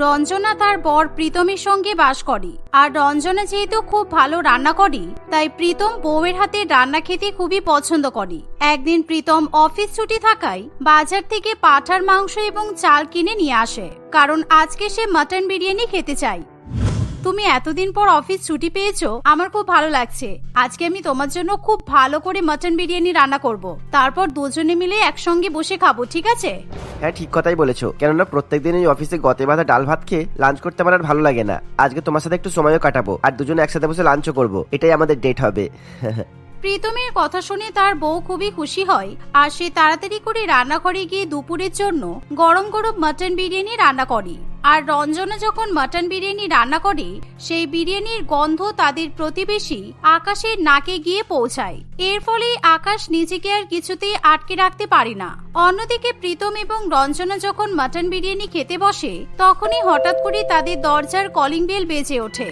রঞ্জনা তার বর প্রীতমের সঙ্গে বাস করে। আর রঞ্জনা যেহেতু খুব ভালো রান্না করে, তাই প্রীতম বউয়ের হাতে রান্না খেতে খুবই পছন্দ করে। একদিন প্রীতম অফিস ছুটি থাকায় বাজার থেকে পাঠার মাংস এবং চাল কিনে নিয়ে আসে, কারণ আজকে সে মাটন বিরিয়ানি খেতে চায়। তুমি এতদিন পর অফিস ছুটি পেয়েছ আমার খুব ভালো লাগছে। আজকে আমি তোমার জন্য খুব ভালো করে মাটন বিরিয়ানি রান্না করব। তারপর দুজনে মিলে একসঙ্গে বসে খাব ঠিক আছে? হ্যাঁ ঠিক কথাই বলেছ। কেননা প্রত্যেকদিন এই অফিসে গতে বাঁধা ডাল ভাত খেয়ে লাঞ্চ করতে আমার আর ভালো লাগে না। আজকে তোমার সাথে একটু সময়ও কাটাবো আর দুজনে একসাথে বসে লাঞ্চও করব। এটাই আমাদের ডেট হবে। প্রীতমের কথা শুনে তার বউ খুবই খুশি হয় আর সে তাড়াতাড়ি করে রান্নাঘরে গিয়ে দুপুরের জন্য গরম গরম মাটন বিরিয়ানি রান্না করে। আর রঞ্জনা যখন মাটন বিরিয়ানি রান্না করে, সেই বিরিয়ানির গন্ধ তাদের প্রতিবেশী আকাশের নাকে গিয়ে পৌঁছায়। এর ফলে আকাশ নিজেকে আর কিছুতেই আটকে রাখতে পারে না। অন্যদিকে প্রীতম এবং রঞ্জনা যখন মাটন বিরিয়ানি খেতে বসে, তখনই হঠাৎ করে তাদের দরজার কলিং বেল বেজে ওঠে।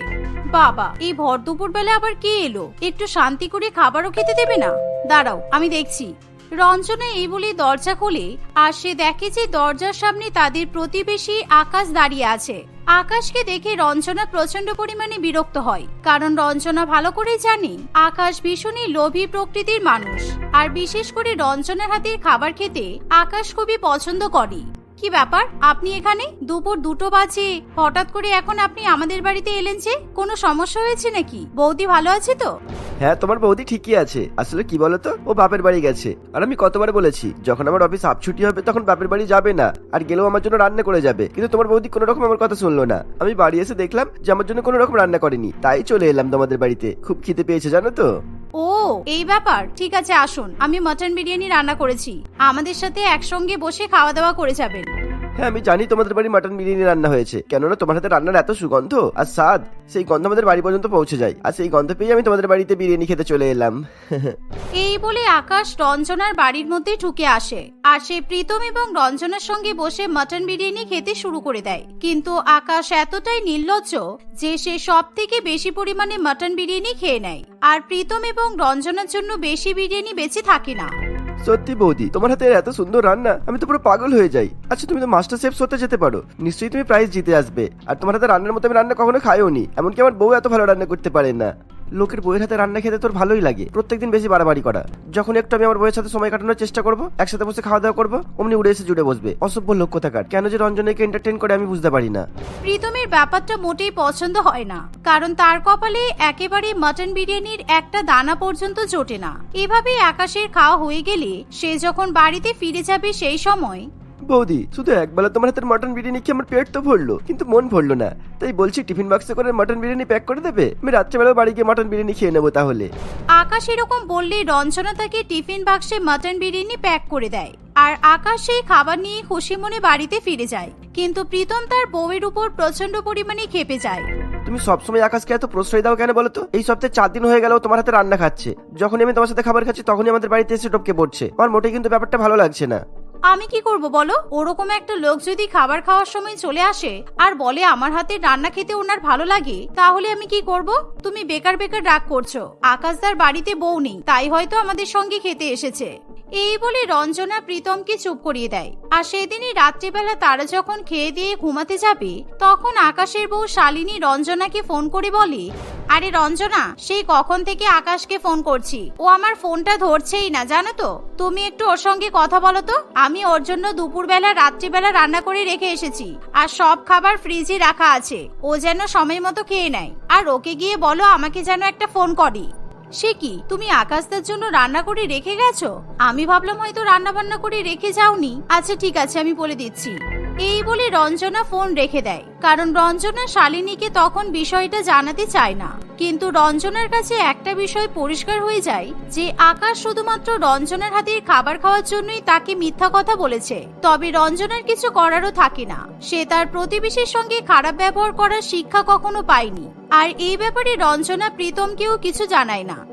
বাবা, এই ভর দুপুর বেলা আবার কে এলো? একটু শান্তি করে খাবারও খেতে দেবে না? দাঁড়াও, আমি দেখছি। রঞ্জনা এই বলে দরজা খুলে, আর সে দেখে যে দরজার সামনে তাদের প্রতিবেশী আকাশ দাঁড়িয়ে আছে। আকাশকে দেখে রঞ্জনা প্রচণ্ড পরিমাণে বিরক্ত হয়, কারণ রঞ্জনা ভালো করে জানে, আকাশ ভীষণই লোভী প্রকৃতির মানুষ। আর বিশেষ করে রঞ্জনার হাতের খাবার খেতে আকাশ খুবই পছন্দ করে। কি ব্যাপার? আপনি এখানে? দুপুর দুটো বাজে। হঠাৎ করে এখন আপনি আমাদের বাড়িতে এলেন যে? কোনো সমস্যা হয়েছে নাকি? বৌদি ভালো আছে তো? হ্যাঁ তোমার বৌদি ঠিকই আছে। আসলে কি বলতো? ও বাপের বাড়ি গেছে। আর আমি কতবার বলেছি, যখন আমার অফিস আপ ছুটি হবে, তখন বাপের বাড়ি যাবে না। আর গেলেও আমার জন্য রান্না করে যাবে। কিন্তু তোমার বৌদি কোনো রকম আমার কথা শুনলো না। আমি বাড়ি এসে দেখলাম যে আমার জন্য কোনো রকম রান্না করেনি। তাই চলে এলাম তোমাদের বাড়িতে। খুব খিদে পেয়েছে, জানো তো? ও, এই ব্যাপার। ঠিক আছে, আসুন। আমি মটন বিরিয়ানি রান্না করেছি। আমাদের সাথে একসঙ্গে বসে খাওয়া দাওয়া করে যাবেন। হ্যাঁ আমি জানি তোমাদের বাড়ি মাটন বিরিয়ানি রান্না হয়েছে। কেননা তোমার হাতে রান্নার এত সুগন্ধ আর স্বাদ, সেই গন্ধ আমাদের বাড়ি পর্যন্ত পৌঁছে যায়। আর সেই গন্ধ পেয়ে আমি তোমাদের বাড়িতে বিরিয়ানি খেতে চলে এলাম। এই বলে আকাশ রঞ্জনার বাড়ির মধ্যে ঢুকে আসে। আর সে প্রীতম এবং রঞ্জনার সঙ্গে বসে মাটন বিরিয়ানি খেতে শুরু করে দেয়। কিন্তু আকাশ এতটাই নির্লজ্জ যে সে সব থেকে বেশি পরিমাণে মাটন বিরিয়ানি খেয়ে নেয়। আর প্রীতম এবং রঞ্জনার জন্য বেশি বিরিয়ানি বেঁচে থাকে না। সত্যি বৌদি, তোমার হাতে এত সুন্দর রান্না, আমি তো পুরো পাগল হয়ে যাই। আচ্ছা তুমি তো মাস্টার শেফ হতে যেতে পারো। নিশ্চয়ই তুমি প্রাইজ জিতে আসবে। আর তোমার হাতে রান্নার মতো আমি রান্না কখনো খাইও নি এমনকি আমার বউ এত ভালো রান্না করতে পারে না। লোকের বইয়ের হাতে রান্না খেতে তোর ভালোই লাগে। প্রত্যেকদিন বেশি বাড়াবাড়ি করা। যখন একটু আমি আমার বইয়ের সাথে সময় কাটানোর চেষ্টা করব, একসাথে বসে খাওয়া দাওয়া করব, অমনি উড়ে এসে জুড়ে বসবে। অসভ্য লক্ষ্য থাকার কেন যে রঞ্জনাকে এন্টারটেন করে আমি বুঝতে পারি না। প্রীতমের ব্যাপারটা মোটেই পছন্দ হয় না। কারণ তার কপালে একেবারে মাটন বিরিয়ানির একটা দানা পর্যন্ত জোটে না। এভাবে আকাশের খাওয়া হয়ে গেলে সে যখন বাড়িতে ফিরে যাবে সেই সময় বৌদি শুধু একবেলা তোমার হাতের মটন বিরিয়ানি খেয়ে আমার পেট তো ভরলো কিন্তু মন ভরলো না। তাই বলছি টিফিন বাক্সে করে মটন বিরিয়ানি প্যাক করে দেবে? আমি রাত্রেবেলা বাড়ি গিয়ে মটন বিরিয়ানি খেয়ে নেব তাহলে। আকাশ এরকম বললে রঞ্জনা তাকে টিফিন বাক্সে মটন বিরিয়ানি প্যাক করে দেয়। আর আকাশ সেই খাবার নিয়ে খুশি মনে বাড়িতে ফিরে যায়। কিন্তু প্রীতম তার বউয়ের উপর প্রচণ্ড পরিমাণে খেপে যায়। তুমি সবসময় আকাশকে এত প্রশ্রয় দাও কেন বলো তো? এই সপ্তাহে চার দিন হয়ে গেল তোমার হাতে রান্না খাচ্ছে। যখনই আমি তোমার সাথে খাবার খাচ্ছি তখনই আমাদের বাড়িতে এসে টপকে পড়ছে। আমার মোটেই কিন্তু ব্যাপারটা ভালো লাগছে না। আমি কি করব বলো? ওরকম একটা লোক যদি খাবার খাওয়ার সময় চলে আসে আর বলে আমার হাতে রান্না খেতে ওনার ভালো লাগে, তাহলে আমি কি করব? তুমি বেকার বেকার রাগ করছ। আকাশদার বাড়িতে বউ নেই, তাই হয়তো আমাদের সঙ্গে খেতে এসেছে। এই বলে রঞ্জনা প্রীতমকে চুপ করিয়ে দেয়। আর সেদিনই রাত্রিবেলা তারা যখন খেয়ে দিয়ে ঘুমাতে যাবে, তখন আকাশের বউ শালিনী রঞ্জনাকে ফোন করে বলে, আরে রঞ্জনা, সেই কখন থেকে আকাশকে ফোন করছি? ও আমার ফোনটা ধরছেই না, জানো তো? তুমি একটু ওর সঙ্গে কথা বলো তো। আমি ওর জন্য দুপুরবেলা, রাত্রিবেলা রান্না করে রেখে এসেছি। আর সব খাবার ফ্রিজে রাখা আছে। ও যেন সময় মতো খেয়ে নেয়। আর ওকে গিয়ে বলো আমাকে যেন একটা ফোন করি। সে কি, তুমি আকাশদার জন্য রান্না করে রেখে গেছো? আমি ভাবলাম হয়তো রান্না বান্না করে রেখে যাওনি। আচ্ছা ঠিক আছে, আমি বলে দিচ্ছি। এই বলে রঞ্জনা ফোন রেখে দেয়। কারণ রঞ্জনা শালিনীকে তখন বিষয়টা জানাতে চায় না। কিন্তু রঞ্জনার কাছে একটা বিষয় পরিষ্কার হয়ে যায় যে আকাশ শুধুমাত্র রঞ্জনার হাতের খাবার খাওয়ার জন্যই তাকে মিথ্যা কথা বলেছে। তবে রঞ্জনার কিছু করারও থাকে না। সে তার প্রতিবেশীর সঙ্গে খারাপ ব্যবহার করার শিক্ষা কখনো পায়নি। আর এই ব্যাপারে রঞ্জনা প্রীতমকেও কিছু জানায় না।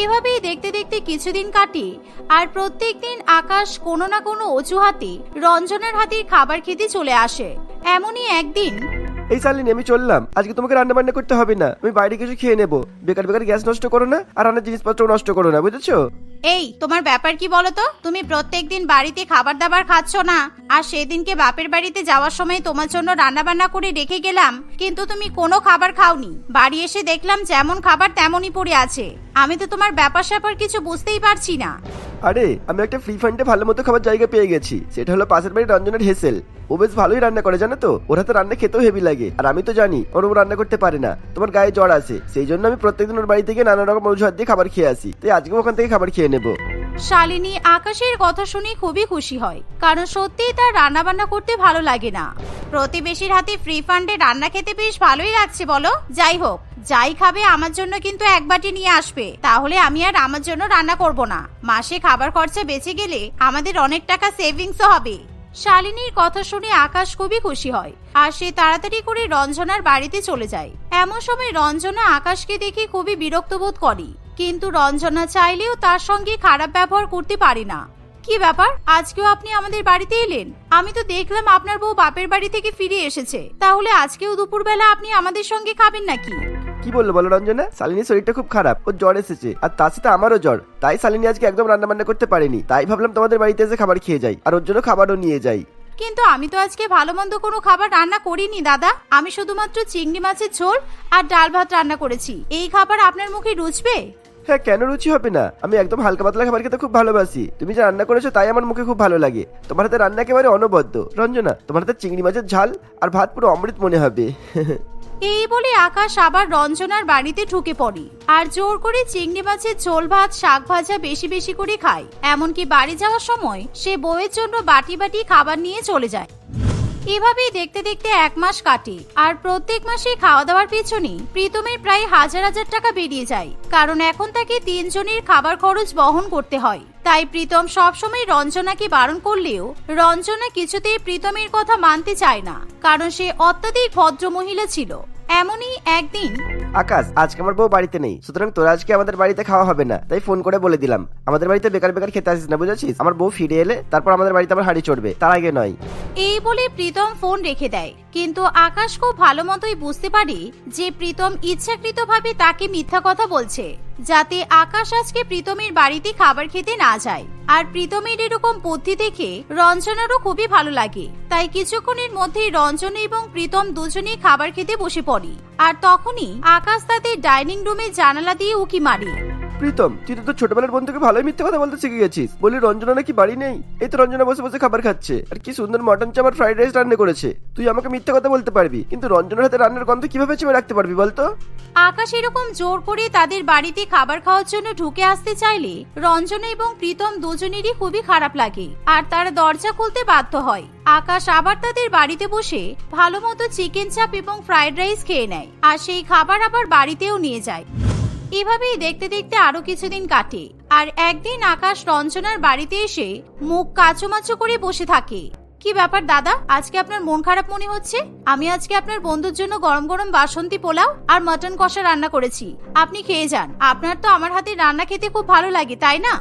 এভাবেই দেখতে দেখতে কিছুদিন কাটে, আর প্রত্যেক দিন আকাশ কোনো না কোনো অজুহাতে রঞ্জনের হাতের খাবার খেতে চলে আসে। এমনই একদিন এই শালিনী আমি চললাম। আজকে তোমাকে রান্না বান্না করতে হবে না। আমি বাইরে কিছু খেয়ে নেব। বেকার বেকার গ্যাস নষ্ট করো না, আর রান্নার জিনিসপত্র নষ্ট করো না, বুঝেছ? এই, তোমার ব্যাপার কি বলো তো তুমি প্রত্যেকদিন বাড়িতে খাবার দাবার খাচ্ছ না। আর সেদিনকে বাপের বাড়িতে যাওয়ার সময় তোমার জন্য রান্না বান্না করে রেখে গেলাম। কিন্তু তুমি কোনো খাবার খাওনি। বাড়ি এসে দেখলাম যেমন খাবার তেমনই পড়ে আছে। আমি তো তোমার ব্যাপার স্যাপার কিছু বুঝতেই পারছি না। আরে, আমি একটা ফ্রি ফান্ডে ভালো মতো খাবার জায়গা পেয়ে গেছি। সেটা হলো পাশের বাড়ির রঞ্জনের হেসেল। ও বেশ ভালোই রান্না করে, জানো তো? ওরা তো রান্না খেতেও হেভি লাগে। আর আমি তো জানি, ওর রান্না করতে পারে না। তোমার গায়ে জ্বর আছে। সেই জন্য আমি প্রত্যেকদিন ওর বাড়ি থেকে নানা রকম অজুহাত দিয়ে খাবার খেয়ে আসি। তাই আজকে ওখান থেকে খাবার খেয়ে নেব। শালিনী আকাশের কথা শুনে খুবই খুশি হয়, কারণ সত্যিই তার রান্না বান্না করতে ভালো লাগে না। প্রতিবেশীর হাতে ফ্রি ফান্ডে রান্না খেতে বেশ ভালোই লাগছে বলো? যাই হোক, যাই খাবে আমার জন্য কিন্তু এক বাটি নিয়ে আসবে, তাহলে আমি আর আমার জন্য রান্না করব না। মাসে খাবার খরচা বেঁচে গেলে আমাদের অনেক টাকা সেভিংসও হবে। শালিনীর কথা শুনে আকাশ খুবই খুশি হয় আর সে তাড়াতাড়ি করে রঞ্জনার বাড়িতে চলে যায়। এমন সময় রঞ্জনা আকাশকে দেখে খুবই বিরক্ত বোধ করে। কিন্তু রঞ্জনা চাইলেও তার সঙ্গে খারাপ ব্যবহার করতে পারে না। কি ব্যাপার? আজকেও আপনি আমাদের বাড়িতে এলেন? আমি তো দেখলাম আপনার বউ বাপের বাড়ি থেকে ফিরে এসেছে। তাহলে আজকেও দুপুরবেলা আপনি আমাদের সঙ্গে খাবেন নাকি? কি বলল বলো রঞ্জনা? শালিনীর শরীরটা খুব খারাপ ওর জ্বর এসেছে আর তার সাথে আমারও জ্বর। তাই শালিনী আজকে একদম রান্না বান্না করতে পারেনি। তাই ভাবলাম তোমাদের বাড়িতে এসে খাবার খেয়ে যাই আর ওর জন্য খাবারও নিয়ে যাই। কিন্তু আমি তো আজকে ভালো মন্দ কোনো খাবার রান্না করিনি দাদা। আমি শুধুমাত্র চিংড়ি মাছের ঝোল আর ডাল ভাত রান্না করেছি। এই খাবার আপনার মুখে রুচবে? হ্যাঁ কেন রুচি হবে না? আমি একদম হালকা পাতলা খাবার খেতে খুব ভালোবাসি। তুমি যে রান্না করেছ তাই আমার মুখে খুব ভালো লাগে। তোমার হাতে রান্না একেবারে অনবদ্য। রঞ্জনা তোমার হাতে চিংড়ি মাছের ঝাল আর ভাত পুরো অমৃত মনে হবে। এই বলে আকাশ আবার রঞ্জনার বাড়িতে ঢুকে পড়ে। আর জোর করে চিংড়ি মাছের ঝোল, ভাত, শাক ভাজা বেশি বেশি করে খায়। এমনকি বাড়ি যাওয়ার সময় সে বউয়ের জন্য বাটি বাটি খাবার নিয়ে চলে যায়। এভাবেই দেখতে দেখতে এক মাস কাটে। আর প্রত্যেক মাসে খাওয়া দাওয়ার পেছনে প্রীতমের প্রায় হাজার হাজার টাকা বেরিয়ে যায়। কারণ এখন তাকে তিনজনের খাবার খরচ বহন করতে হয়। তাই প্রীতম সবসময় রঞ্জনাকে বারণ করলেও রঞ্জনা কিছুতেই প্রীতমের কথা মানতে চায় না কারণ সে অত্যাধিক ভদ্র মহিলা ছিল। এমনই একদিন আকাশ আজকে আমার বউ বাড়িতে নেই। সুতরাং তোরা আজকে আমাদের বাড়িতে খাওয়া হবে না। তাই ফোন করে বলে দিলাম। আমাদের বাড়িতে বেকার বেকার খেতে আসিস না বুঝেছিস? আমার বউ ফিরে এলে তারপর আমাদের বাড়িতে আমার হাড়ি চড়বে। তার আগে নয়। এই বলে প্রীতম ফোন রেখে দেয়। কিন্তু আকাশ খুব ভালো মতোই বুঝতে পারে যে প্রীতম ইচ্ছাকৃতভাবে তাকে মিথ্যা কথা বলছে, যাতে আকাশ আজকে প্রীতমের বাড়িতে খাবার খেতে না যায়। আর প্রীতমের এরকম বুদ্ধি দেখে রঞ্জনারও খুবই ভালো লাগে। তাই কিছুক্ষণের মধ্যেই রঞ্জনা এবং প্রীতম দুজনেই খাবার খেতে বসে পড়ে। আর তখনই আকাশ তাদের ডাইনিং রুমে জানালা দিয়ে উকি মারে। প্রীতম, তুই তো ছোটবেলার বন্ধুকে ভালোই মিথ্যে কথা বলতে শিখে গেছিস বলি, রঞ্জনা নাকি বাড়ি নেই? এই তো রঞ্জনা বসে বসে খাবার খাচ্ছে। আর কি সুন্দর মটন চাপ আর ফ্রাইড রাইস রান্না করেছে। তুই আমাকে মিথ্যে কথা বলতে পারবি, কিন্তু রঞ্জনার হাতে রান্নার গন্ধ কীভাবে চেপে রাখতে পারবি বলতো? আকাশ এরকম জোর করে তাদের বাড়িতে খাবার খাওয়ার জন্য ঢুকে আসতে চাইলে রঞ্জনা এবং প্রীতম দুজনেরই খুবই খারাপ লাগে, আর তারা দরজা খুলতে বাধ্য হয়। আকাশ আবার তাদের বাড়িতে বসে ভালো মতো চিকেন চাপ এবং ফ্রাইড রাইস খেয়ে নেয়, আর সেই খাবার আবার বাড়িতেও নিয়ে যায়। এভাবেই দেখতে দেখতে আরও কিছুদিন কাটে, আর একদিন আকাশ রঞ্জনার বাড়িতে এসে মুখ কাচুমাচু করে বসে থাকে। কি ব্যাপার দাদা, আজকে আপনার মন খারাপ মনে হচ্ছে? আমি আজকে আপনার বন্ধুর জন্য গরম গরম বাসন্তী পোলাও আর মটন কষা রান্না করেছি। আপনি খেয়ে যান। আপনার তো আমার হাতে রান্না খেতে খুব ভালো লাগে, তাই না?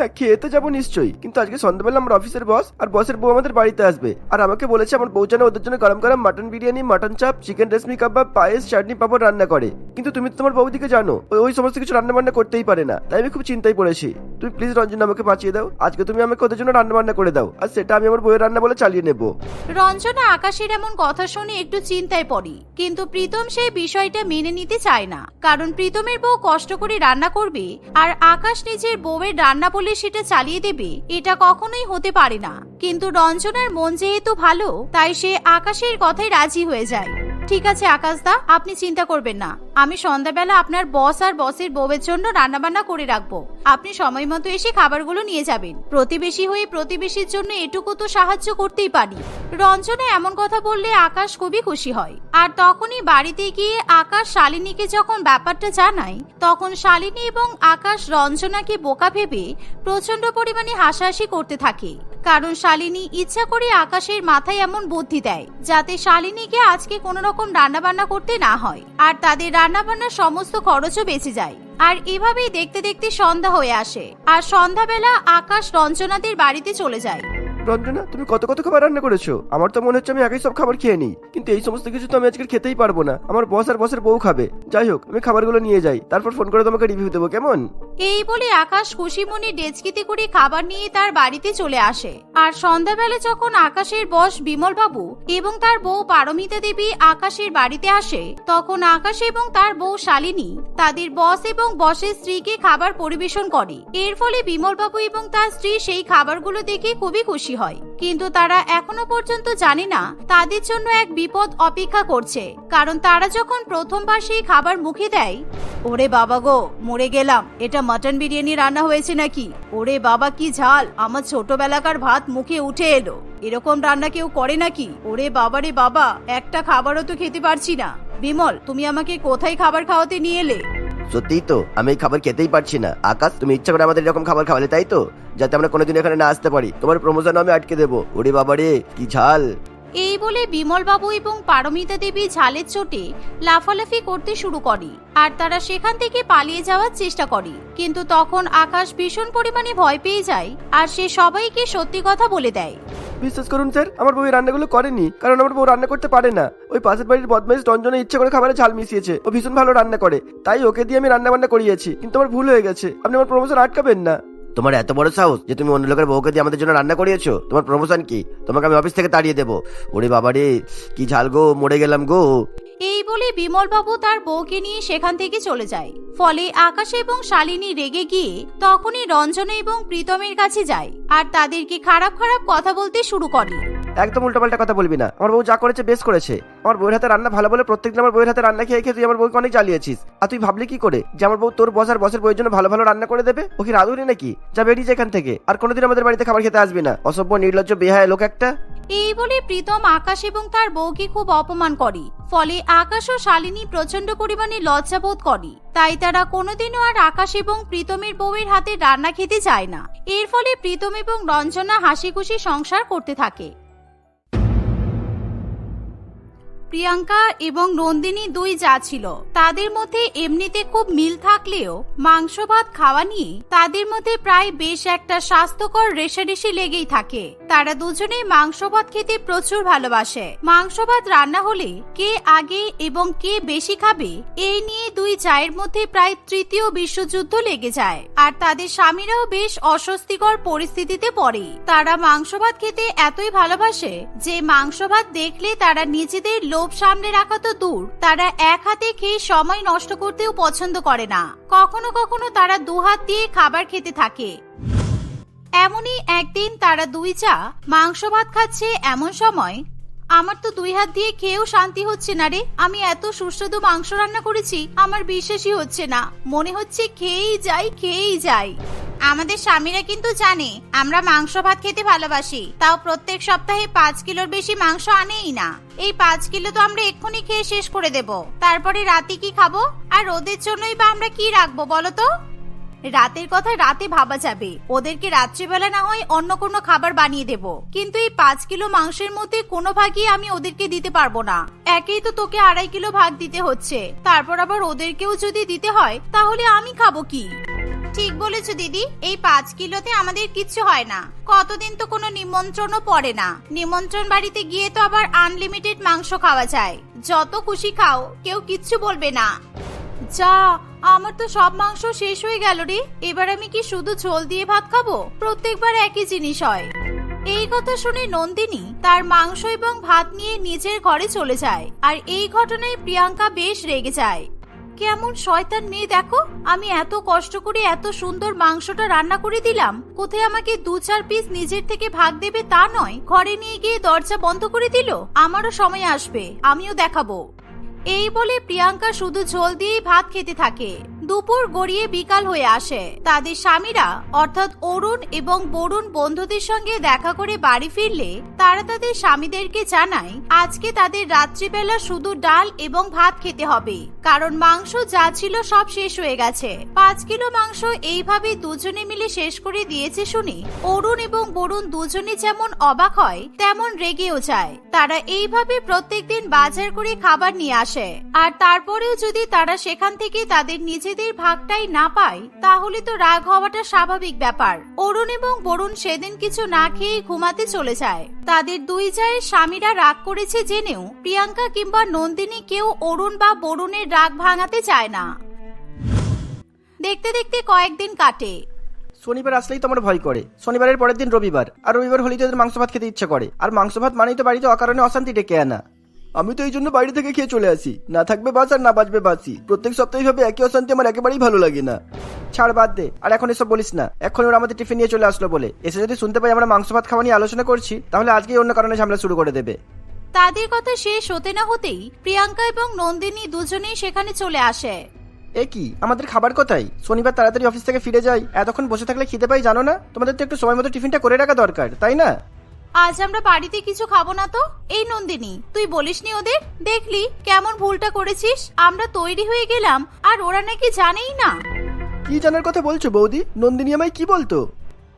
হ্যাঁ খেয়ে তো যাব নিশ্চয়ই। কিন্তু আজকে সন্ধ্যাবেলা আমার অফিসের বস আর বসের বউ আমাদের বাড়িতে আসবে। আর আমাকে বলেছে আমার বউ যেন ওদের জন্য গরম গরম mutton biryani mutton chaap chicken reshmi kebab পায়েস, চাটনি, পাপড় রান্না করে। কিন্তু তুমি তো তোমার বৌদিকে জানো ওই সমস্ত কিছু রান্না বান্না করতেই পারে না। তাই আমি খুব চিন্তায় পড়েছি। তুমি প্লিজ রঞ্জন আমাকে বাঁচিয়ে দাও। আজকে তুমি আমাকে ওদের জন্য রান্না বান্না করে দাও। আর সেটা আমি আমার বউয়ের রান্না বলে চালিয়ে নেব। রঞ্জনা আকাশের এমন কথা শুনে একটু চিন্তায় পড়ি। কিন্তু প্রীতম সেই বিষয়টা মেনে নিতে চায় না। কারণ প্রীতমের বউ কষ্ট করে রান্না করবে, আর আকাশ নিজের বউয়ের রান্না বলে সেটা চালিয়ে দেবে। এটা কখনোই হতে পারে না। কিন্তু রঞ্জনার মন যেহেতু ভালো, তাই সে আকাশের কথায় রাজি হয়ে যায়। ঠিক আছে, আকাশদা। আপনি চিন্তা করবেন না। আমি সন্ধ্যাবেলা আপনার বস আর বসের বউয়ের জন্য রান্নাবান্না করে রাখব। আপনি সময় মতো এসে খাবারগুলো নিয়ে যাবেন। প্রতিবেশী হয়ে প্রতিবেশীর জন্য এটুকু তো সাহায্য করতেই পারি। রঞ্জনা এমন কথা বললে আকাশ খুবই খুশি হয়। আর তখনই বাড়িতে গিয়ে আকাশ শালিনীকে যখন ব্যাপারটা জানায়, তখন শালিনী এবং আকাশ রঞ্জনাকে বোকা ভেবে প্রচণ্ড পরিমাণে হাসাহাসি করতে থাকে। কারণ শালিনী ইচ্ছা করে আকাশের মাথায় এমন বুদ্ধি দেয়, যাতে শালিনীকে আজকে কোনো রকম রান্নাবান্না করতে না হয়, আর তাদের রান্নাবান্নার সমস্ত খরচও বেঁচে যায়। আর এভাবেই দেখতে দেখতে সন্ধ্যা হয়ে আসে, আর সন্ধ্যাবেলা আকাশ রঞ্জনাদের বাড়িতে চলে যায়। রঞ্জনা, তুমি কত কত খাবার রান্না করেছ? আমার তো মনে হচ্ছে আমি একাই সব খাবার খেয়ে নিই। কিন্তু এই সমস্ত কিছু তো আমি আজকে খেতেই পারব না। আমার বস আর বসের বউ খাবে। যাই হোক, আমি খাবারগুলো নিয়ে যাই। তারপর ফোন করে তোমাকে রিভিউ দেবো, কেমন? এই বলে আকাশ খুশিমনি ডেচকিতে করে খাবার নিয়ে তার বাড়িতে চলে আসে। আর সন্ধ্যাবেলা যখন আকাশের বস বিমল বাবু এবং তার বউ পারমিতা দেবী আকাশের বাড়িতে আসে, তখন আকাশ এবং তার বউ শালিনী তাদের বস এবং বসের স্ত্রীকে খাবার পরিবেশন করে। এর ফলে বিমল বাবু এবং তার স্ত্রী সেই খাবারগুলো দেখে খুবই খুশি হয়। কিন্তু তারা এখনও পর্যন্ত জানে না তাদের জন্য এক বিপদ অপেক্ষা করছে। কারণ তারা যখন প্রথমবার সেই খাবার মুখে দেয়, ওরে বাবা গো, মরে গেলাম। এটা মাটন বিরিয়ানি রান্না হয়েছে নাকি? ওরে বাবা, কি ঝাল! আমার ছোটবেলাকার ভাত মুখে উঠে এলো। এরকম রান্না কেউ করে নাকি? ওরে বাবা রে বাবা, একটা খাবারও তো খেতে পারছি না। বিমল, তুমি আমাকে কোথায় খাবার খাওয়াতে নিয়ে এলে? সত্যিই তো? আমি এই খাবার খেতেই পারছি না। আকাশ, তুমি ইচ্ছা করে আমাদের এরকম খাবার খাওয়ালে, তাই তো? যাতে আমরা কোনোদিন এখানে না আসতে পারি। তোমার প্রমোশন আমি আটকে দেবো। ওরে বাবা রে কি ঝাল! এই বলে বিমল বাবু এবং পারমিতা দেবী ঝালের চোটে লাফালাফি করতে শুরু করে। আর তারা সেখান থেকে পালিয়ে যাওয়ার চেষ্টা করে। কিন্তু তখন আকাশ ভীষণ পরিমাণে ভয় পেয়ে যায় আর সে সবাইকে সত্যি কথা বলে দেয়। বিশ্বাস করুন স্যার, আমার বউ রান্নাগুলো করেনি, কারণ আমার বউ রান্না করতে পারে না। ওই পাশের বাড়ির বদমাইশ রঞ্জনে ইচ্ছে করে খাবারে ঝাল মিশিয়েছে। ও ভীষণ ভালো রান্না করে। তাই ওকে দিয়ে আমি রান্না বান্না করিয়েছি, কিন্তু আমার ভুল হয়ে গেছে। আপনি আমার প্রমোশন আটকাবেন না। তোমার এত বড় সাহস যে তুমি অন্য লোকের বউকে দিয়ে আমাদের জন্য রান্না করিয়েছো? তোমার প্রমোশন কি? তোমাকে আমি অফিস থেকে তাড়িয়ে দেবো। ওরে বাবা রে কি ঝাল গো, মরে গেলাম গো। এই বলে বিমল বাবু তার বউকে নিয়ে সেখান থেকে চলে যায়। ফলে আকাশ এবং শালিনী রেগে গিয়ে তখনই রঞ্জনা এবং প্রীতমের কাছে যায় আর তাদেরকে খারাপ খারাপ কথা বলতে শুরু করে। একদম উল্টাপাল্টা কথা বলবি না। আমার বউ যা করেছে বেশ করেছে। আমার বউয়ের হাতে রান্না ভালো বলে প্রত্যেকদিন আমার বউয়ের হাতে রান্না খেয়ে খেয়ে তুই আমার বউকে অনেক জ্বালিয়েছিস। আর তুই ভাবলি কি করে? যে আমার বউ তোর বস আর বসের বউয়ের জন্য ভালো ভালো রান্না করে দেবে? ও কি রাধুনি নাকি? যা বেরিয়ে যা এখান থেকে। আর কোনোদিন আমাদের বাড়িতে খাবার খেতে আসবি না। অসভ্য, নির্লজ্জ, বেহায় লোক একটা। এই বলে প্রীতম আকাশ এবং তার বউকে খুব অপমান করে। ফলে আকাশ ও শালিনী প্রচণ্ড পরিমাণে লজ্জাবোধ করে। তাই তারা কোনোদিনও আর আকাশ এবং প্রীতমের বউয়ের হাতে রান্না খেতে চায় না। এর ফলে প্রীতম এবং রঞ্জনা হাসি খুশি সংসার করতে থাকে। প্রিয়াঙ্কা এবং নন্দিনী দুই যা ছিল, তাদের মধ্যে এমনিতে খুব মিল থাকলেও মাংস ভাত খাওয়া নিয়ে তাদের মধ্যে প্রায় বেশ একটা স্বাস্থ্যকর রেশারেশি লেগেই থাকে। তারা দুজনেই মাংস ভাত খেতে প্রচুর ভালোবাসে। মাংস ভাত রান্না হলে কে আগে এবং কে বেশি খাবে, এই নিয়ে দুই চায়ের মধ্যে প্রায় তৃতীয় বিশ্বযুদ্ধ লেগে যায়। আর তাদের স্বামীরাও বেশ অস্বস্তিকর পরিস্থিতিতে পড়ে। তারা মাংস ভাত খেতে এতই ভালোবাসে যে মাংস ভাত দেখলে তারা নিজেদের লোভ সামনে রাখা তো দূর। তারা এক হাতে খেয়ে সময় নষ্ট করতেও পছন্দ করে না। কখনো কখনো তারা দু হাত দিয়ে খাবার খেতে থাকে। এমনই একদিন তারা দুই চা, মাংস ভাত খাচ্ছে এমন সময়, আমার তো দুই হাত দিয়ে খেয়েও শান্তি হচ্ছে না রে। আমি এত সুস্বাদু মাংস রান্না করেছি, আমার বিশ্বাসই হচ্ছে না। মনে হচ্ছে খেয়েই যাই খেয়েই যাই। আমাদের স্বামীরা কিন্তু জানে, আমরা মাংস ভাত খেতে ভালোবাসি। তাও প্রত্যেক সপ্তাহে পাঁচ কিলোর বেশি মাংস আনেই না। এই পাঁচ কিলো তো আমরা এক্ষুনি খেয়ে শেষ করে দেব। তারপরে রাতে কি খাব? আর ওদের জন্যই বা আমরা কি রাখব বলো তো? রাতের কথা রাতে ভাবা যাবে। ওদেরকে রাত্রিবেলা না হয় অন্য কোনো খাবার বানিয়ে দেব। কিন্তু এই পাঁচ কিলো মাংসের মধ্যে কোনো ভাগই আমি ওদেরকে দিতে পারব না। একেই তো তোকে আড়াই কিলো ভাগ দিতে হচ্ছে। তারপর আবার ওদেরকেও যদি দিতে হয়, তাহলে আমি খাব কি? ঠিক বলেছ, দিদি। এই পাঁচ কিলোতে আমাদের কিচ্ছু হয় না। কতদিন তো কোনো নিমন্ত্রণও পড়ে না। নিমন্ত্রণ বাড়িতে গিয়ে তো আবার আনলিমিটেড মাংস খাওয়া যায়। যত খুশি খাও, কেউ কিচ্ছু বলবে না। যা, আমার তো সব মাংস শেষ হয়ে গেল রে। এবার আমি কি শুধু ঝোল দিয়ে ভাত খাব? প্রত্যেকবার একই জিনিস হয়। এই কথা শুনে নন্দিনী তার মাংস এবং ভাত নিয়ে নিজের ঘরে চলে যায়। আর এই ঘটনায় প্রিয়াঙ্কা বেশ রেগে যায়। কেমন শয়তান মেয়ে দেখো। আমি এত কষ্ট করে এত সুন্দর মাংসটা রান্না করে দিলাম। কোথায় আমাকে দু চার পিস নিজের থেকে ভাগ দেবে তা নয়। ঘরে নিয়ে গিয়ে দরজা বন্ধ করে দিল? আমারও সময় আসবে। আমিও দেখাবো। এই বলে প্রিয়াঙ্কা শুধু ঝোল দিয়েই ভাত খেতে থাকে। দুপুর গড়িয়ে বিকাল হয়ে আসে। তাদের স্বামীরা, অর্থাৎ অরুণ এবং বরুণ বন্ধুদের সঙ্গে দেখা করে বাড়ি ফিরলে, তারা তাদের স্বামীদেরকে জানায়, আজকে তাদের রাত্রিবেলা শুধু ডাল এবং ভাত খেতে হবে। কারণ মাংস যা ছিল সব শেষ হয়ে গেছে। পাঁচ কিলো মাংস এইভাবে দুজনে মিলে শেষ করে দিয়েছে শুনে অরুণ এবং বরুণ দুজনে যেমন অবাক হয়, তেমন রেগেও যায়। তারা এইভাবে প্রত্যেকদিন বাজার করে খাবার নিয়ে আসে। আর তারপরেও যদি তারা সেখান থেকে তাদের নিজেদের নিজেদের ভাগটাই না পায় তাহলে তো রাগ হওয়াটা স্বাভাবিক ব্যাপার। অরুণ এবং বরুণ সেদিন কিছু না খেয়ে ঘুমাতে চলে যায়। তাদের দুই জায়ের স্বামীরা রাগ করেছে জেনেও প্রিয়াঙ্কা কিংবা নন্দিনী কেউ অরুণ বা বরুণের রাগ ভাঙাতে চায় না। দেখতে দেখতে কয়েকদিন কাটে। শনিবার আসলেই তো আমার ভয় করে। শনিবারের পরের দিন রবিবার। আর রবিবার হলেই তো মাংস ভাত খেতে ইচ্ছে করে। আর মাংস ভাত মানেই তো বাড়িতে অকারণে অশান্তি ডেকে আনা। আমি তো এই জন্য বাইরে থেকে খেয়ে চলে আসি। না থাকবে বাস আর না বাঁচবে বাসি। প্রত্যেক সপ্তাহে ভাবে একই অশান্তি আমার একেবারেই ভালো লাগে না। ছাড় বাদ দে। আর এখন এসব বলিস না। এখন ওরা আমাদের টিফিন নিয়ে চলে আসলো বলে। এসে যদি শুনতে পাই আমরা মাংস ভাত খাওয়া নিয়ে আলোচনা করছি তাহলে আজকেই অন্য কারণে ঝামেলা শুরু করে দেবে। তাদের কথা শেষ হতে না হতেই প্রিয়াঙ্কা এবং নন্দিনী দুজনেই সেখানে চলে আসে। এ কি? আমাদের খাবার কোথায়? শনিবার তাড়াতাড়ি অফিস থেকে ফিরে যাই। এতক্ষণ বসে থাকলে খিদে পাই জানো না? তোমাদের তো একটু সময় মতো টিফিনটা করে রাখা দরকার তাই না? আজ আমরা বাড়িতে কিছু খাব না তো? এই নন্দিনী তুই বলিসনি ওদের? দেখলি কেমন ভুলটা করেছিস? আমরা তৈরি হয়ে গেলাম আর ওরা নাকি জানেই না। কি জানার কথা বলছো বৌদি? নন্দিনী আমায় কি বলতো?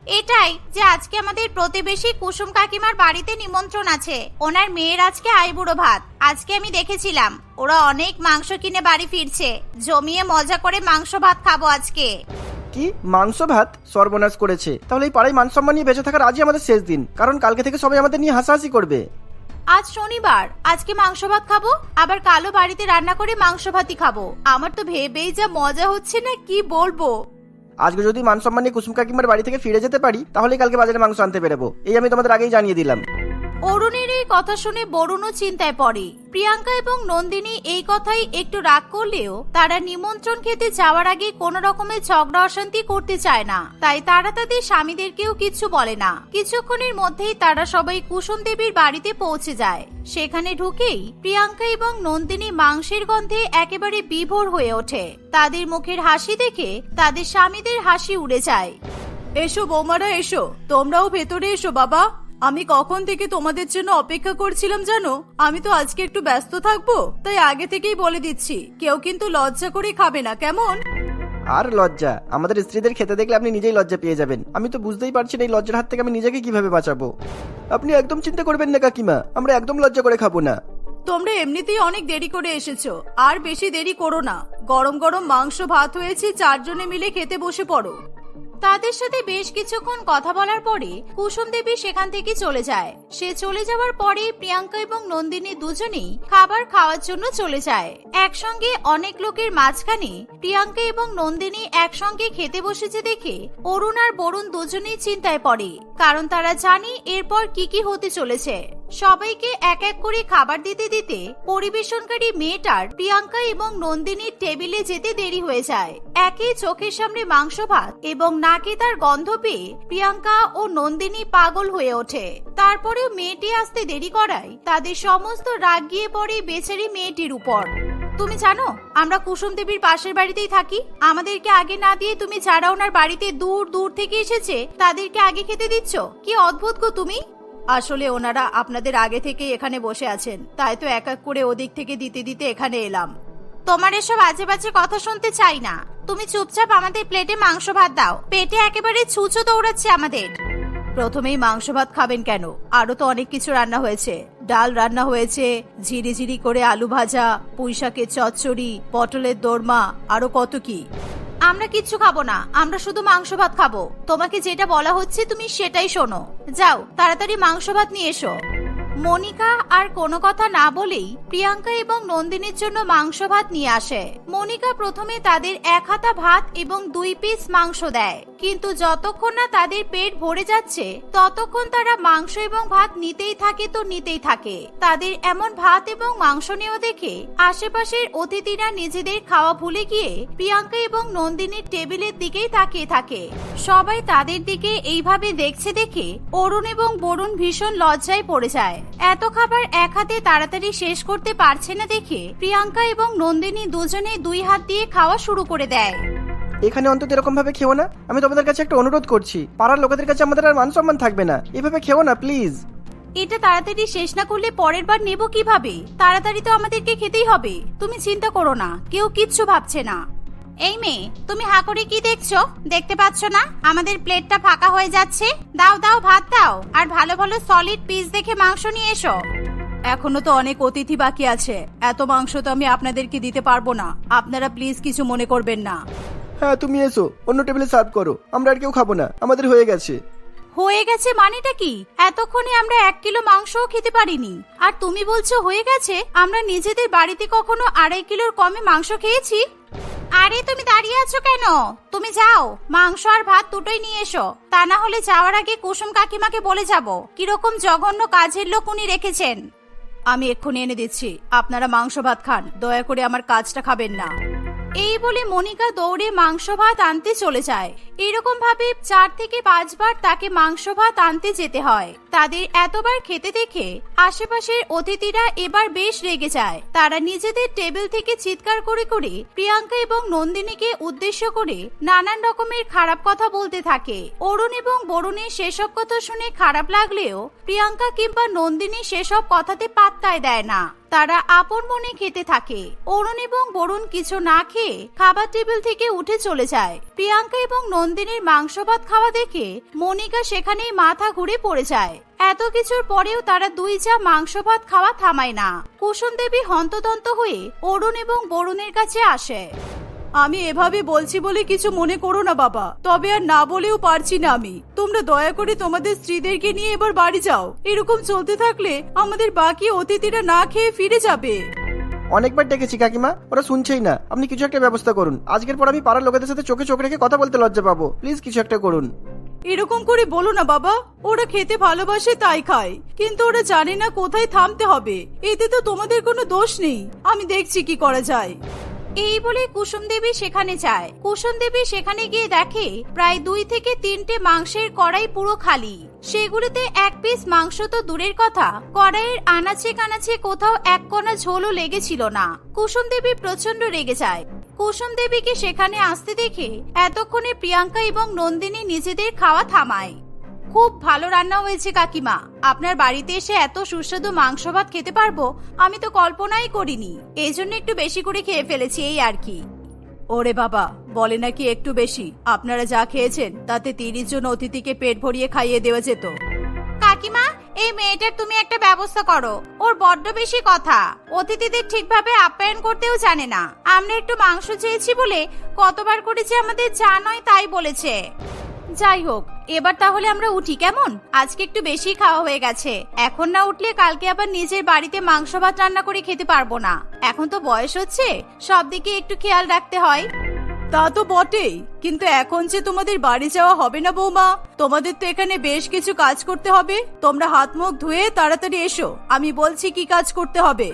এটাই যে আজকে আমাদের প্রতিবেশী কুসুম কাকিমার বাড়িতে নিমন্ত্রণ আছে। ওনার মেয়ের আজকে আইবুড়ো ভাত। আজকে আমি দেখেছিলাম ওরা অনেক মাংস কিনে বাড়ি ফিরছে। জমিয়ে মজা করে মাংস ভাত খাব আজকে। কি? মাংস ভাত সর্বনাশ করেছে। তাহলে এই পাড়ায় মান সম্মান নিয়ে বেঁচে থাকার আজই আমাদের শেষ দিন। কারণ কালকে থেকে সবাই আমাদের নিয়ে হাসাহাসি করবে। আজ শনিবার। আজকে মাংস ভাত খাব? আবার কালো বাড়িতে রান্না করে মাংস ভাতই খাব। আমার তো ভেবেই যা মজা হচ্ছে না কি বলব? আজকে যদি মান সম্মান নিয়ে কুসুম কাকিমার বাড়ি থেকে ফিরে যেতে পারি তাহলে কালকে বাজারে মাংস আনতে বেরোবো। এই আমি তোমাদের আগেই জানিয়ে দিলাম। অরুণের এই কথা শুনে বরুণও চিন্তায় পড়ে। প্রিয়াঙ্কা এবং নন্দিনী এই কথাই একটু রাগ করলেও তারা নিমন্ত্রণ খেতে যাওয়ার আগে কোনো রকমের ঝগড়া অশান্তি করতে চায় না। তাই তারা তাদের স্বামীদেরকেও কিছু বলে না। কিছুক্ষণের মধ্যেই তারা সবাই কুসুম দেবীর বাড়িতে পৌঁছে যায়। সেখানে ঢুকেই প্রিয়াঙ্কা এবং নন্দিনী মাংসের গন্ধে একেবারে বিভোর হয়ে ওঠে। তাদের মুখের হাসি দেখে তাদের স্বামীদের হাসি উড়ে যায়। এসো বৌমারা, এসো। তোমরাও ভেতরে এসো বাবা। আমি কখন থেকে তোমাদের জন্য অপেক্ষা করছিলাম জানো? আমি তো আজকে একটু ব্যস্ত থাকব তাই আগে থেকেই বলে দিচ্ছি কেউ কিন্তু লজ্জা করে খাবে না কেমন? আর লজ্জা আমাদের স্ত্রীদের খেতে দেখলে আপনি নিজেই লজ্জা পেয়ে যাবেন। আমি তো বুঝতেই পারছি না এই লজ্জার হাত থেকে আমি নিজেকে কীভাবে বাঁচাবো। আপনি একদম চিন্তা করবেন না কাকিমা আমরা একদম লজ্জা করে খাব না। তোমরা এমনিতেই অনেক দেরি করে এসেছ আর বেশি দেরি করো না। গরম গরম মাংস ভাত হয়েছে চারজনে মিলে খেতে বসে পড়ো। তাদের সাথে বেশ কিছুক্ষণ কথা বলার পরে কুসুম দেবী সেখান থেকে চলে যায়। সে চলে যাওয়ার পরে প্রিয়াঙ্কা এবং নন্দিনী দুজনেই খাবার খাওয়ার জন্য চলে যায়। একসঙ্গে অনেক লোকের মাঝখানে প্রিয়াঙ্কা এবং নন্দিনী একসঙ্গে খেতে বসেছে দেখে অরুণ আর বরুণ দুজনেই চিন্তায় পড়ে, কারণ তারা জানি এরপর কি কি হতে চলেছে। সবাইকে এক এক করে খাবার দিতে দিতে পরিবেশনকারী মেয়েটার প্রিয়াঙ্কা এবং নন্দিনীর টেবিলে যেতে দেরি হয়ে যায়। একই চোখের সামনে মাংস ভাত এবং নাকে তার গন্ধ পেয়ে প্রিয়াঙ্কা ও নন্দিনী পাগল হয়ে ওঠে। তারপরেও মেয়েটি আসতে দেরি করায় তাদের সমস্ত রাগ গিয়ে পড়ে বেচারি মেয়েটির উপর। তুমি জানো, আমরা কুসুম দেবীর পাশের বাড়িতেই থাকি। আমাদেরকে আগে না দিয়ে তুমি যারা ওনার বাড়িতে দূর দূর থেকে এসেছে, তাদেরকে আগে খেতে দিচ্ছ? কি অদ্ভুত গো তুমি! আসলে ওনারা আপনাদের আগে থেকে এখানে বসে আছেন তাই তো এক এক করে ওদিক থেকে দিতে দিতে এখানে এলাম। তোমার এসব আজে বাজে কথা শুনতে চাই না। তুমি চুপচাপ আমাদের প্লেটে মাংস ভাত দাও। পেটে একেবারে ছুঁচো দৌড়াচ্ছে আমাদের। প্রথমেই মাংস ভাত খাবেন কেন? আরও তো অনেক কিছু রান্না হয়েছে। ডাল রান্না হয়েছে ঝিরি ঝিরি করে আলু ভাজা পুঁই শাকের চচ্চড়ি পটলের দোরমা আরও কত কি। আমরা কিচ্ছু খাব না, আমরা শুধু মাংস ভাত খাব। তোমাকে যেটা বলা হচ্ছে তুমি সেটাই শোনো। যাও, তাড়াতাড়ি মাংস ভাত নিয়ে এসো। মনিকা আর কোনো কথা না বলেই প্রিয়াঙ্কা এবং নন্দিনীর জন্য মাংস ভাত নিয়ে আসে। মনিকা প্রথমে তাদের এক হাতা ভাত এবং দুই পিস মাংস দেয়, কিন্তু যতক্ষণ না তাদের পেট ভরে যাচ্ছে, ততক্ষণ তারা মাংস এবং ভাত নিতেই থাকে তো নিতেই থাকে। তাদের এমন ভাত এবং মাংস নেওয়া দেখে আশেপাশের অতিথিরা নিজেদের খাওয়া ভুলে গিয়ে প্রিয়াঙ্কা এবং নন্দিনীর টেবিলের দিকেই তাকিয়ে থাকে। সবাই তাদের দিকে এইভাবে দেখছে দেখে অরুণ এবং বরুণ ভীষণ লজ্জায় পড়ে যায়। এত খাবার এক হাতে তাড়াতাড়ি শেষ করতে পারছে না দেখে প্রিয়াঙ্কা এবং নন্দিনী দুজনে দুই হাত দিয়ে খাওয়া শুরু করে দেয়। এখানে অন্তত এরকম ভাবে খেও না। আমি তোমাদের কাছে একটা অনুরোধ করছি। পাড়ার লোকেদের কাছে আমাদের আর মান সম্মান থাকবে না। এভাবে খেও না প্লিজ। এটা তাড়াতাড়ি শেষ না করলে পরের বার নেব কীভাবে? তাড়াতাড়ি তো আমাদেরকে খেতেই হবে। তুমি চিন্তা করো না। কেউ কিচ্ছু ভাবছে না। এই মেয়ে তুমি হা করে কি দেখছ? দেখতে পাচ্ছ না? আমাদের প্লেটটা ফাঁকা হয়ে যাচ্ছে। দাও দাও ভাত দাও। আর ভালো ভালো সলিড পিস দেখে মাংস নিয়ে এসো। এখনও তো অনেক অতিথি বাকি আছে। এত মাংস তো আমি আপনাদেরকে দিতে পারব না। আপনারা প্লিজ কিছু মনে করবেন না। হ্যাঁ তুমি এসো। অন্য টেবিলে সার্ভ করো। আমরা আর কেউ খাব না। আমাদের হয়ে গেছে। হয়ে গেছে মানেটা কি? এতক্ষণে আমরা এক কিলো মাংসও খেতে পারিনি। আর তুমি বলছো হয়ে গেছে? আমরা নিজেদের বাড়িতে কখনো আড়াই কিলোর কমে মাংস খেয়েছি? আরে, তুমি দাঁড়িয়ে আছো কেন? তুমি যাও। মাংস আর ভাত দুটোই নিয়ে এসো। তা না হলে যাওয়ার আগে কুসুম কাকিমাকে বলে যাব। কীরকম জঘন্য কাজের লোক উনি রেখেছেন। আমি এক্ষুনি এনে দিচ্ছি। আপনারা মাংস ভাত খান। দয়া করে আমার কাজটা খাবেন না। এই বলে মনিকা দৌড়ে মাংস ভাত আনতে চলে যায়। এরকম ভাবে চার থেকে পাঁচবার তাকে মাংস ভাত আনতে যেতে হয়। তাদের এতবার খেতে দেখে আশেপাশের অতিথিরা এবার বেশ রেগে যায়। তারা নিজেদের টেবিল থেকে চিৎকার করে করে প্রিয়াঙ্কা এবং নন্দিনীকে উদ্দেশ্য করে নানান রকমের খারাপ কথা বলতে থাকে। অরুণ এবং বরুণের সেসব কথা শুনে খারাপ লাগলেও প্রিয়াঙ্কা কিংবা নন্দিনী সেসব কথাতে পাত্তায় দেয় না। তারা আপন মনে খেতে থাকে। অরুণ এবং বরুণ কিছু না খেয়ে খাবার টেবিল থেকে উঠে চলে যায়। প্রিয়াঙ্কা এবং নন্দিনীর মাংস ভাত খাওয়া দেখে মনিকা সেখানেই মাথা ঘুরে পড়ে যায়। এত কিছুর পরেও তারা দুই যা মাংস ভাত খাওয়া থামায় না। কুসুম দেবী হন্তদন্ত হয়ে অরুণ এবং বরুণের কাছে আসে। আমি এভাবে বলছি বলে কিছু মনে করো না বাবা, তবে আর না বলেও পারছি না আমি। তোমরা দয়া করে তোমাদের স্ত্রীদেরকে নিয়ে এবার বাড়ি যাও। এরকম চলতে থাকলে আমাদের বাকি অতিথিরা না খেয়ে ফিরে যাবে। অনেকবার ডেকেছি কাকিমা, ওরা শুনছেই না। আপনি কিছু একটা ব্যবস্থা করুন। আজকের পর আমি পাড়ার লোকেদের সাথে চোখে চোখ রেখে কথা বলতে লজ্জা পাবো। প্লিজ কিছু একটা করুন। এরকম করে বলো না বাবা। ওরা খেতে ভালোবাসে, তাই খায়। কিন্তু ওরা জানে না কোথায় থামতে হবে। এতে তো তোমাদের কোনো দোষ নেই। আমি দেখছি কি করা যায়। এই বলে কুসুম দেবী সেখানে যায়। কুসুম দেবী সেখানে গিয়ে দেখে, প্রায় দুই থেকে তিনটে মাংসের কড়াই পুরো খালি। সেগুলিতে এক পিস মাংস তো দূরের কথা, কড়াইয়ের আনাচে কানাচে কোথাও এক কণা ঝোলও লেগেছিল না। কুসুম দেবী প্রচণ্ড রেগে যায়। কুসুম দেবীকে সেখানে আসতে দেখে, এতক্ষণে প্রিয়াঙ্কা এবং নন্দিনী নিজেদের খাওয়া থামায়। খুব ভালো রান্না হয়েছে, কাকিমা। আপনার বাড়িতে এসে এত সুস্বাদু মাংস ভাত খেতে পারব, আমি তো কল্পনাই করিনি। এই জন্য একটু বেশি করে খেয়ে ফেলেছি এই আর কি। ওরে বাবা, বলে নাকি একটু বেশি। আপনারা যা খেয়েছেন, তাতে তিরিশ জন অতিথিকে পেট ভরিয়ে খাইয়ে দেওয়া যেত। কাকিমা, এই মেয়েটার তুমি একটা ব্যবস্থা করো। ওর বড্ড বেশি কথা। অতিথিদের ঠিকভাবে আপ্যায়ন করতেও জানে না। আমরা একটু মাংস চেয়েছি বলে কতবার করেছি আমাদের যা নয় তাই বলেছে। যাই হোক এবার তাহলে আমরা উঠি কেমন? আজকে একটু বেশি খাওয়া হয়ে গেছে। এখন না উঠলে কালকে আবার নিজের বাড়িতে মাংস ভাত রান্না করে খেতে পারব না। এখন তো বয়স হচ্ছে সব দিকে একটু খেয়াল রাখতে হয়। তা তো বটেই কিন্তু এখন যে তোমাদের বাড়ি যাওয়া হবে না বৌমা তোমাদের তো এখানে বেশ কিছু কাজ করতে হবে। তোমরা হাত মুখ ধুয়ে তাড়াতাড়ি এসো আমি বলছি কি কাজ করতে হবে।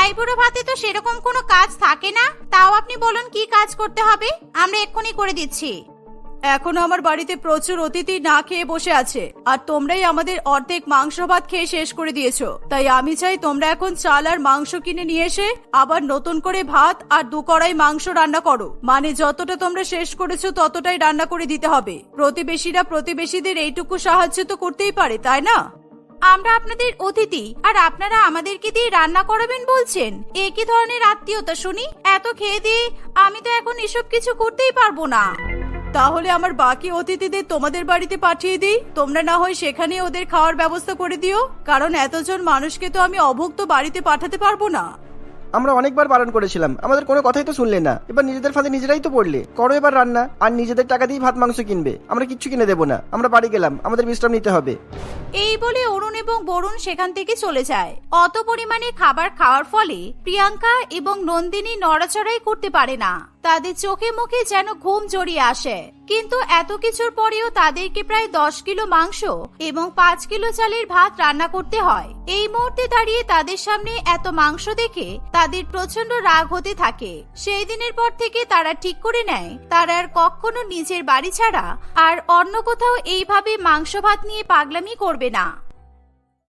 আইবুড়ো ভাতে তো সেরকম কোনো কাজ থাকে না। তাও আপনি বলুন কি কাজ করতে হবে? আমরা এক্ষুনি করে দিচ্ছি। এখনও আমার বাড়িতে প্রচুর অতিথি না খেয়ে বসে আছে। আর তোমরাই আমাদের অর্ধেক মাংস ভাত খেয়ে শেষ করে দিয়েছ। তাই আমি চাই তোমরা এখন চাল আর মাংস কিনে নিয়ে এসে আবার নতুন করে ভাত আর দু কড়াই মাংস রান্না করো। মানে যতটা তোমরা শেষ করেছ ততটাই রান্না করে দিতে হবে। প্রতিবেশীরা প্রতিবেশীদের এইটুকু সাহায্য তো করতেই পারে, তাই না? আমরা আপনাদের অতিথি, আর আপনারা আমাদেরকে দিয়ে রান্না করাবেন বলছেন। এ কি ধরনের আত্মীয়তা, শুনি? এত খেয়ে দিয়ে আমি তো এখন এসব কিছু করতেই পারব না। তাহলে আমার বাকি অতিথিদের তোমাদের বাড়িতে পাঠিয়ে দিই? তোমরা না হয় সেখানে ওদের খাওয়ার ব্যবস্থা করে দিও? কারণ এতজন মানুষকে তো আমি অভুক্ত বাড়িতে পাঠাতে পারব না। আমরা অনেকবার বারণ করেছিলাম। আমাদের কোনো কথাই তো শুনলে না। এবার নিজেদের ফাঁদে নিজেরাই তো পড়লে। করো এবার রান্না, আর নিজেদের টাকা দিয়ে ভাত, মাংস কিনবে। আমরা কিচ্ছু কিনে দেবো না। আমরা বাড়ি গেলাম। আমাদের বিশ্রাম নিতে হবে। এই বলে অরুণ এবং বরুণ সেখান থেকে চলে যায়। অত পরিমাণে খাবার খাওয়ার ফলে প্রিয়াঙ্কা এবং নন্দিনী নড়াচড়াই করতে পারে না। তাদের চোখে মুখে যেন ঘুম জড়িয়ে আসে। কিন্তু এত কিছুর পরেও তাদেরকে প্রায় দশ কিলো মাংস এবং পাঁচ কিলো চালের ভাত রান্না করতে হয়। এই মুহূর্তে দাঁড়িয়ে তাদের সামনে এত মাংস দেখে তাদের প্রচণ্ড রাগ হতে থাকে। সেই দিনের পর থেকে তারা ঠিক করে নেয়, তারা আর কখনো নিজের বাড়ি ছাড়া আর অন্য কোথাও এইভাবে মাংস ভাত নিয়ে পাগলামি করবে না।